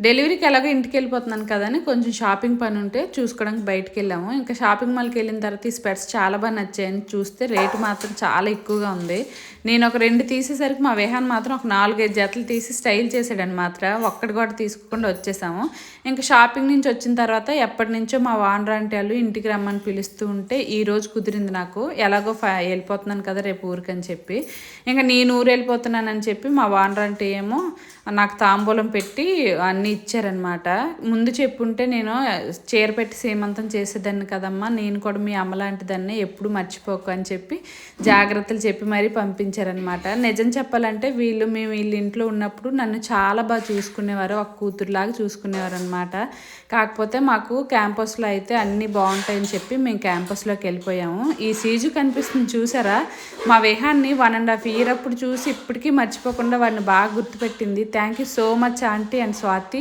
డెలివరీకి ఎలాగో ఇంటికి వెళ్ళిపోతున్నాను కదని కొంచెం షాపింగ్ పని ఉంటే చూసుకోవడానికి బయటకు వెళ్ళాము ఇంకా షాపింగ్ మాల్కి వెళ్ళిన తర్వాత ఈ స్పెట్స్ చాలా బాగా నచ్చాయని చూస్తే రేటు మాత్రం చాలా ఎక్కువగా ఉంది. నేను ఒక రెండు తీసేసరికి మా వేహాన్ మాత్రం ఒక నాలుగైదు జతలు తీసి స్టైల్ చేసాడని మాత్రం ఒక్కటి కూడా తీసుకోకుండా వచ్చేసాము. ఇంకా షాపింగ్ నుంచి వచ్చిన తర్వాత ఎప్పటి నుంచో మా వానర్ వాళ్ళు ఇంటికి రమ్మని పిలుస్తూ ఉంటే ఈ రోజు కుదిరింది నాకు. ఎలాగో వెళ్ళిపోతున్నాను కదా రేపు ఊరికని చెప్పి. ఇంకా నేను ఊరు వెళ్ళిపోతున్నానని చెప్పి మా వానర్ ఏమో నాకు తాంబూలం పెట్టి అన్ని ఇచ్చారనమాట ముందు చెప్పుంటే నేను చీర పెట్టి సీమంతం చేసేదాన్ని కదమ్మా నేను కూడా మీ అమ్మలాంటిదాన్ని ఎప్పుడు మర్చిపోకు అని చెప్పి జాగ్రత్తలు చెప్పి మరీ పంపించారనమాట నిజం చెప్పాలంటే వీళ్ళు మేము వీళ్ళ ఇంట్లో ఉన్నప్పుడు నన్ను చాలా బాగా చూసుకునేవారు ఒక కూతురులాగా చూసుకునేవారు అనమాట కాకపోతే మాకు క్యాంపస్లో అయితే అన్నీ బాగుంటాయని చెప్పి మేము క్యాంపస్లోకి వెళ్ళిపోయాము. ఈ సీజు కనిపిస్తుంది చూసారా? మా విహాన్ని వన్ అండ్ హాఫ్ ఇయర్ అప్పుడు చూసి ఇప్పటికీ మర్చిపోకుండా వాడిని బాగా గుర్తుపెట్టింది. Thank you so much aunty and Swathi